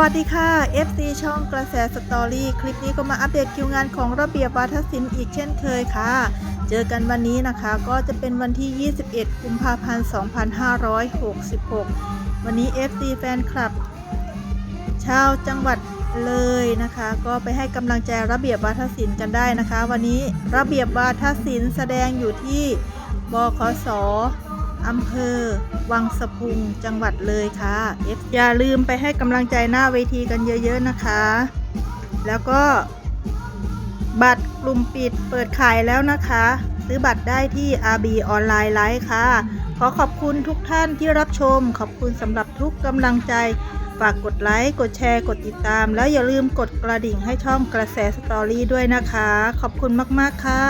วัสดีค่ะ FC ช่องกระแสสตอรี่คลิปนี้ก็มาอัปเดตคิวงานของระเบียบวาทศิลป์อีกเช่นเคยค่ะ เจอกันวันนี้นะคะก็จะเป็นวันที่ 21 กุมภาพันธ์ 2566 วันนี้ FC แฟนคลับ ชาวจังหวัดเลยนะคะ ก็ไปให้กำลังใจระเบียบวาทศิลป์กันได้นะคะ วันนี้ระเบียบวาทศิลป์แสดงอยู่ที่บขส อำเภอ วังสะพุง จังหวัดเลยค่ะ อย่าลืมไปให้กำลังใจหน้าเวทีกันเยอะๆนะคะ แล้วก็บัตรกลุ่มปิดเปิดขายแล้วนะคะ ซื้อบัตรได้ที่ RB ออนไลน์ไลฟ์ค่ะ ขอขอบคุณทุกท่านที่รับชม ขอบคุณสำหรับทุกกำลังใจ ฝากกดไลค์ กดแชร์ กดติดตาม แล้วอย่าลืมกดกระดิ่งให้ช่องกระแสสตอรี่ด้วยนะคะ ขอบคุณมาก ๆ ค่ะ